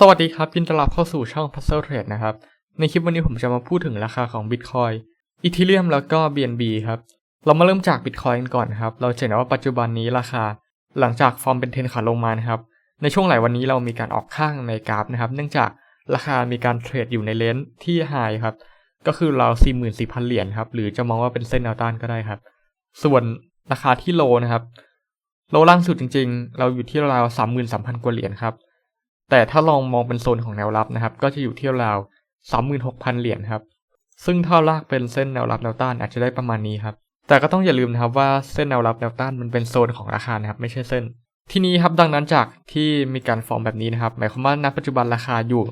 สวัสดีครับยินดีต้อนรับเข้าสู่ช่อง Puzzle Trade นะครับ ในคลิปวันนี้ผมจะมาพูดถึงราคาของ Bitcoin Ethereum แล้วก็ BNB ครับ เรามาเริ่มจาก Bitcoin กันก่อนครับ เราจะเห็นว่าปัจจุบันนี้ราคา หลังจากฟอร์มเป็นเทรนขาลงมานะครับ ในช่วงหลายวันนี้เรามีการออกข้างในกราฟนะครับ เนื่องจากราคามีการเทรดอยู่ในเลนส์ที่ไฮครับ ก็คือเรา44,000 เหรียญครับ หรือจะมองว่าเป็นเส้นแนวต้านก็ได้ครับ ส่วนราคาที่โลนะครับ โลล่างสุดจริง ๆ เราอยู่ที่ราว33,000 กว่าเหรียญครับ แต่ถ้าลองมองเป็นโซนของแนวรับนะครับ ก็จะอยู่ที่ราว36,000 เหรียญครับ ซึ่งถ้าลากเป็นเส้นแนวรับแนวต้านอาจจะได้ประมาณนี้ครับ แต่ก็ต้องอย่าลืมนะครับว่าเส้นแนวรับแนวต้านมันเป็นโซนของราคานะครับไม่ใช่เส้น ที่นี้ครับดังนั้นจากที่มีการฟอร์มแบบนี้นะครับ หมายความว่าณปัจจุบันราคาอยู่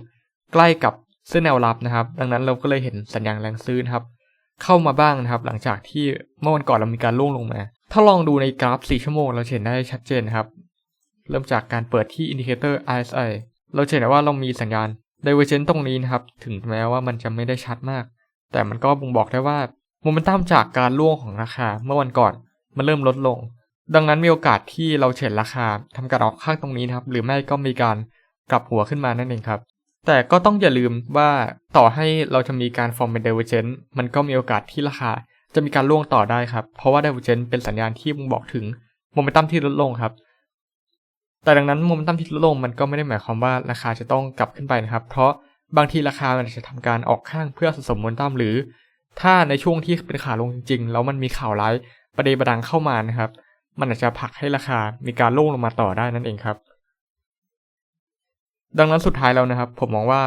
ใกล้กับเส้นแนวรับนะครับ ดังนั้นเราก็เลยเห็นสัญญาณแรงซื้อนะครับเข้ามาบ้างนะครับ หลังจากที่เมื่อวันก่อนเรามีการล่วงลงมา ถ้าลองดูในกราฟ 4 ชั่วโมงเราเห็นได้ชัดเจนครับ เริ่มจากการเปิดที่อินดิเคเตอร์ RSI เราเห็นได้ว่าเรามีสัญญาณ Divergence ตรงนี้นะครับ ถึงแม้ว่ามันจะไม่ได้ชัดมาก แต่มันก็บ่งบอกได้ว่าโมเมนตัมจากการล่วงของราคาเมื่อวันก่อน มันเริ่มลดลง ดังนั้นมีโอกาสที่เราเห็นราคาทำการออกข้างตรงนี้นะครับ หรือไม่ก็มีการกลับหัวขึ้นมานั่นเองครับ แต่ก็ต้องอย่าลืมว่าต่อให้เราจะมีการฟอร์มเป็น Divergence มันก็มีโอกาสที่ราคาจะมีการล่วงต่อได้ครับ เพราะว่า Divergence เป็นสัญญาณที่บ่งบอกถึงโมเมนตัมที่ลดลงครับ แต่ดังนั้นโมเมนตัมที่ลดลงมันก็ไม่ได้หมายความว่าราคาจะต้องกลับขึ้นไปนะครับ เพราะบางทีราคามันจะทำการออกข้างเพื่อสะสมโมเมนตัมหรือ ถ้าในช่วงที่เป็นขาลงจริงๆ แล้วมันมีข่าวร้ายประเดประดังเข้ามานะครับ มันอาจจะผลักให้ราคามีการล่วงลงมาต่อได้นั่นเองครับ ดังนั้นสุดท้ายแล้วนะครับ ผมมองว่า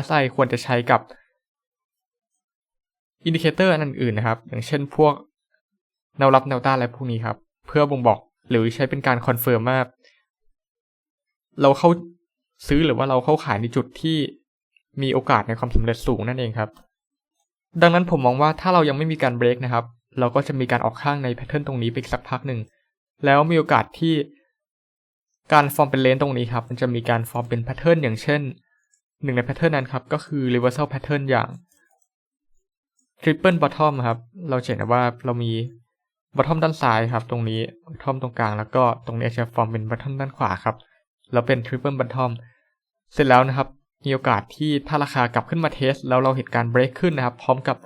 RSI ควรจะใช้กับอินดิเคเตอร์อันอื่นนะครับ อย่างเช่นพวกแนวรับแนวต้านอะไรพวกนี้ครับ เพื่อบ่งบอกหรือใช้เป็นการคอนเฟิร์มว่า เราเข้าซื้อหรือว่าเราเข้าขายในจุดที่มีโอกาสในความสำเร็จสูงนั่นเองครับ ดังนั้นผมมองว่าถ้าเรายังไม่มีการเบรกนะครับ เราก็จะมีการออกข้างในแพทเทิร์นตรงนี้ไปสักพักหนึ่ง แล้วมีโอกาสที่การฟอร์มเป็นเลนตรงนี้ครับ มันจะมีการฟอร์มเป็นแพทเทิร์นอย่างเช่นหนึ่งในแพทเทิร์นนั้นครับ ก็คือ reversal pattern อย่าง triple bottom ครับ เราเห็นว่าเรามี bottom ด้านซ้ายครับ ตรงนี้ bottom ตรงกลาง แล้วก็ตรงนี้จะฟอร์มเป็น bottom ด้านขวาครับ แล้วเป็น triple bottom เสร็จแล้วนะครับ มีโอกาสที่ถ้าราคากลับขึ้นมาเทส แล้วเราเห็นการ break ขึ้นนะครับ พร้อมกับ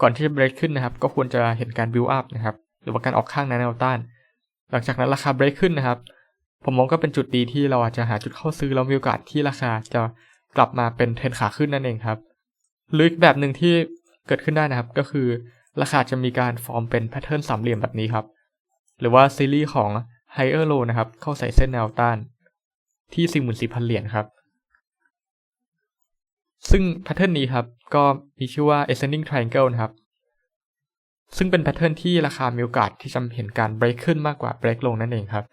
ก่อนที่จะ break ขึ้นนะครับ ก็ควรจะเห็นการ build up นะครับ หรือว่าการออกข้างในแนวต้าน หลังจากนั้นราคา break ขึ้นนะครับ ผมมองก็เป็นจุดดีที่เราอาจจะหาจุดเข้าซื้อแล้วมีโอกาสที่ราคาจะกลับมาเป็นเทรนขาขึ้นนั่นเองครับหรืออีกแบบหนึ่งที่เกิดขึ้นได้นะครับ ก็คือราคาจะมีการฟอร์มเป็นแพทเทิร์นสามเหลี่ยมแบบนี้ครับ หรือว่าซีรีส์ของ higher low นะครับ เข้าใส่เส้นแนวต้าน ที่44,000 เหรียญครับ ซึ่งแพทเทิร์นนี้ครับ ก็มีชื่อว่า ascending triangle นะครับ ซึ่งเป็นแพทเทิร์นที่ราคามีโอกาสที่จะเห็นการ break ขึ้นมากกว่า break ลงนั่นเองครับ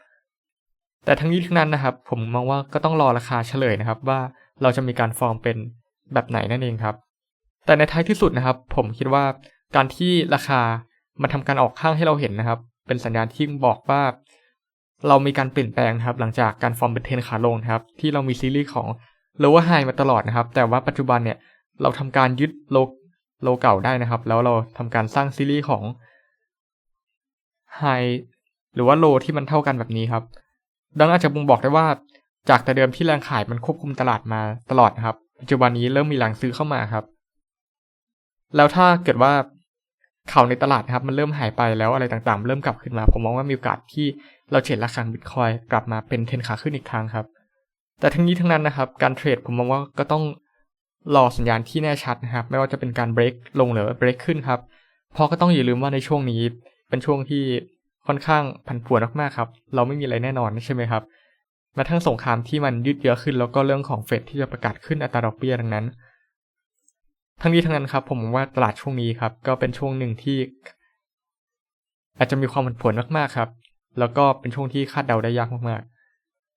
แต่ทั้งนี้ทั้งนั้นนะครับ ผมมองว่าก็ต้องรอราคาเฉลยนะครับ ว่าเราจะมีการฟอร์มเป็นแบบไหนนั่นเองครับ แต่ในท้ายที่สุดนะครับ ผมคิดว่าการที่ราคามันทำการออกข้างให้เราเห็นนะครับ เป็นสัญญาณที่บอกว่า เรามีการเปลี่ยนแปลงนะครับ หลังจากการฟอร์มเป็นเทนขาลงนะครับ ที่เรามีซีรีส์ของ lower high มาตลอดนะครับ แต่ว่าปัจจุบันเนี่ยเราทำการยึดโลโลเก่าได้นะครับ แล้วเราทำการสร้างซีรีส์ของ high หรือว่าโลที่มันเท่ากันแบบนี้ครับ ดังนั้นอาจจะบ่งบอกได้ว่าจากแต่เดิมที่แรงขายมันควบคุมตลาดมาตลอดนะครับ ปัจจุบันนี้เริ่มมีแรงซื้อเข้ามาครับ แล้วถ้าเกิดว่า ข่าวในตลาดนะครับมันเริ่มหายไปแล้วอะไรต่างๆ เริ่มกลับขึ้นมา ผมมองว่ามีโอกาสที่เราเห็นราคาบิตคอยกลับมาเป็นเทรนขาขึ้นอีกครั้งครับ แต่ทั้งนี้ทั้งนั้นนะครับ การเทรดผมมองว่าก็ต้องรอสัญญาณที่แน่ชัดนะครับ ไม่ว่าจะเป็นการเบรกลงหรือเบรกขึ้นครับเพราะก็ต้องอย่าลืมว่าในช่วงนี้เป็นช่วงที่ค่อนข้างผันผวนมากๆครับ เราไม่มีอะไรแน่นอนใช่ไหมครับแม้ทั้งสงครามที่มันยืดเยื้อขึ้นแล้วก็เรื่องของเฟดที่จะประกาศขึ้นอัตราดอกเบี้ยดังนั้น ทั้งนี้ทั้งนั้นครับ ผมว่าตลาดช่วงนี้ครับ ก็เป็นช่วงหนึ่งที่อาจจะมีความผันผวนมากๆครับ แล้วก็เป็นช่วงที่คาดเดาได้ยากมาก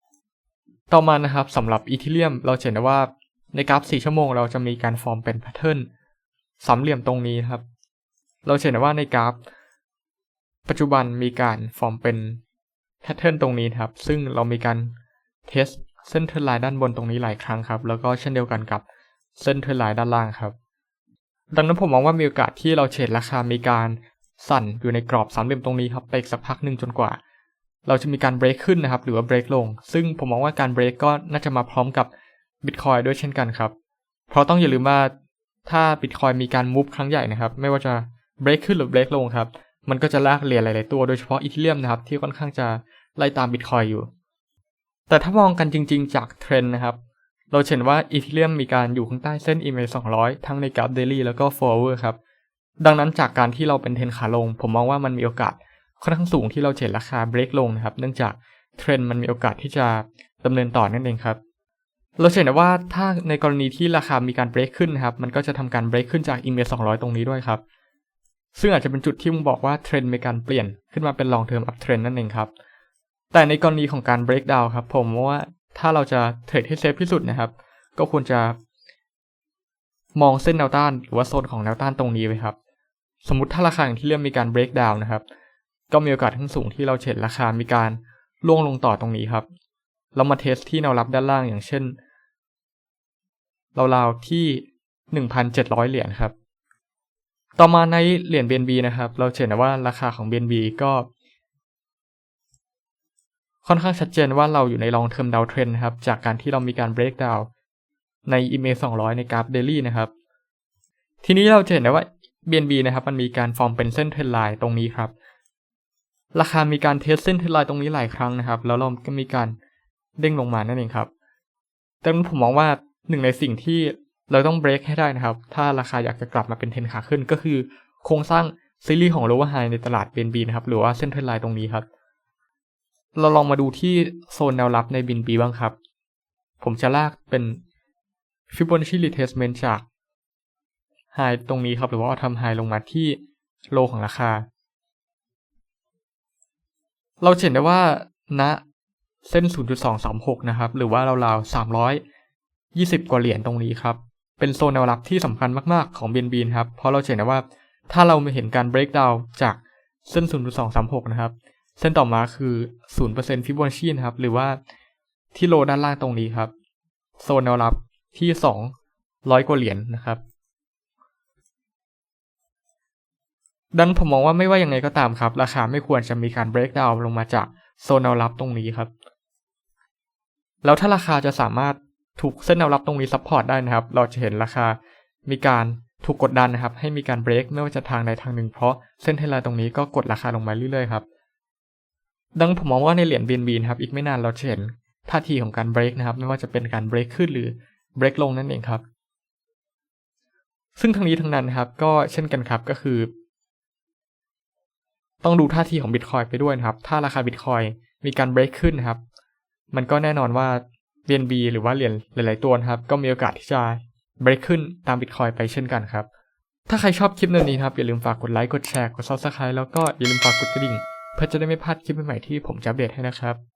ๆ ต่อมานะครับสำหรับอีทิเลียมเราเห็นได้ว่าในกราฟ 4 ชั่วโมงเราจะมีการฟอร์มเป็นแพทเทิร์นสามเหลี่ยมตรงนี้ครับ เราเห็นได้ว่าในกราฟ ปัจจุบันมีการฟอร์มเป็นแพทเทิร์นตรงนี้ครับ ซึ่งเรามีการเทสเส้นเทรนไลน์ด้านบนตรงนี้หลายครั้งครับ แล้วก็เช่นเดียวกันกับเส้นเทรนไลน์ด้านล่างครับ ดังนั้นผมมองว่ามีโอกาสที่เราเฉดราคามีการสั่นอยู่ในกรอบสามเหลี่ยมตรงนี้ครับไปสักพักหนึ่งจนกว่า เราจะมีการเบรกขึ้นนะครับหรือว่าเบรกลง ซึ่งผมมองว่าการเบรกก็น่าจะมาพร้อมกับ Bitcoin ด้วยเช่นกันครับ เพราะต้องอย่าลืมว่าถ้า Bitcoin มีการมูฟครั้งใหญ่นะครับ ไม่ว่าจะ break ขึ้นหรือ break ลงครับ มันก็จะลากเหรียญหลาย ๆ ตัวโดยเฉพาะอีเทเรียมนะครับที่ค่อนข้างจะไล่ตาม Bitcoin อยู่ แต่ถ้ามองกันจริง ๆ จากเทรนด์นะครับ เราเห็นว่าอีเทเรียมมีการอยู่ข้างใต้เส้น EMA 200 ทั้งในกราฟ daily แล้วก็4 hour ครับ ดังนั้นจากการที่เราเป็นเทรนขาลง ผมมองว่ามันมีโอกาสค่อนข้างสูงที่เราเห็นราคา break ลงนะครับ เนื่องจากเทรนด์มันมีโอกาสที่จะดำเนินต่อนั่นเองครับ เราเห็นได้ว่าถ้าในกรณีที่ราคามีการ break ขึ้นนะครับ มันก็จะทำการ break ขึ้นจาก EMA 200 ตรงนี้ด้วยครับ ซึ่งอาจจะเป็นจุดที่มึงบอกว่าเทรนด์มีการเปลี่ยนขึ้นมาเป็น long term up trend นั่นเองครับแต่ในกรณีของการ break down ครับผมว่า ถ้าเราจะเทรดให้เซฟที่สุดนะครับ ก็ควรจะ มองเส้นแนวต้านหรือว่าโซนของแนวต้านตรงนี้ไว้ครับ สมมติถ้าราคาอย่างที่เริ่มมีการ break down นะครับ ก็มีโอกาสทั้งสูงที่เราเห็นราคามีการล่วงลงต่อตรงนี้ครับ เรามาเทสที่แนวรับด้านล่างอย่างเช่นราวๆที่ 1,700 เหรียญครับ ต่อมาในเหรียญ BNB นะครับ เราเห็นว่าราคาของ BNB ก็ ค่อนข้างชัดเจนว่าเราอยู่ใน long term down trend นะครับ จากการที่เรามีการ break down ใน EMA 200 ในกราฟ daily นะครับ ทีนี้เราจะเห็นได้ว่า BNB นะครับ มันมีการฟอร์มเป็นเส้นเทรนไลน์ตรงนี้ครับ ราคามีการเทสเส้นเทรนไลน์ตรงนี้หลายครั้งนะครับ แล้วเราก็มีการเด้งลงมานั่นเองครับแต่ผมมองว่าหนึ่งในสิ่งที่เราต้องเบรกให้ได้นะครับ ถ้าราคาอยากจะกลับมาเป็นเทรนขาขึ้นก็คือ โครงสร้างซีรีส์ของ lower high ในตลาด BNB นะครับ หรือว่าเส้นเทรนไลน์ตรงนี้ครับ เราลองมาดูที่โซนแนวรับใน BNB บ้างครับ ผมจะลากเป็น Fibonacci retracement จาก high ตรงนี้ครับ หรือว่าทำ high ลงมาที่โลของราคา เราเห็นได้ว่าณเส้น 0.236 นะครับ หรือว่าราวๆ 320 กว่าเหรียญตรงนี้ครับ เป็นโซนแนวรับที่สำคัญมาก ๆ ของ BNB นะครับ เพราะเราเห็นได้ว่าถ้าเราไม่เห็นการ break down จากเส้น 0.236 นะครับ เส้นต่อมาคือ0% Fibonacci นะครับ หรือว่าที่โลด้านล่างตรงนี้ครับ โซนแนวรับที่200กว่าเหรียญนะครับ ดังผมมองว่าไม่ว่ายังไงก็ตามครับ ราคาไม่ควรจะมีการ break down ลงมาจากโซนแนวรับตรงนี้ครับ แล้วถ้าราคาจะสามารถถูกเส้นแนวรับตรงนี้ซัพพอร์ตได้นะครับ เราจะเห็นราคามีการถูกกดดันนะครับ ให้มีการเบรกไม่ว่าจะทางใดทางหนึ่งเพราะเส้นเทเลตรงนี้ก็กดราคาลงมาเรื่อยๆครับ ดังผมมองว่าในเหรียญ BNB นะครับอีกไม่นานเราจะเห็นท่าทีของการเบรกนะครับ ไม่ว่าจะเป็นการเบรกขึ้นหรือเบรกลงนั่นเองครับ ซึ่งทั้งนี้ทั้งนั้นนะครับ ก็เช่นกันครับก็คือ ต้องดูท่าทีของ Bitcoin ไปด้วยนะครับ ถ้าราคา Bitcoin มีการเบรกขึ้นนะครับ มันก็แน่นอนว่า BNB หรือว่าเหรียญหลาย ๆ ตัวนะครับ ก็มีโอกาสที่จะเบรกขึ้นตาม Bitcoin ไปเช่นกันครับ ถ้าใครชอบคลิปนี้นะครับอย่าลืมฝากกดไลค์กดแชร์กด Subscribe แล้วก็อย่าลืมฝากกดกระดิ่ง เพื่อจะได้ไม่พลาดคลิปใหม่ๆที่ผมจะอัปเดตให้นะครับ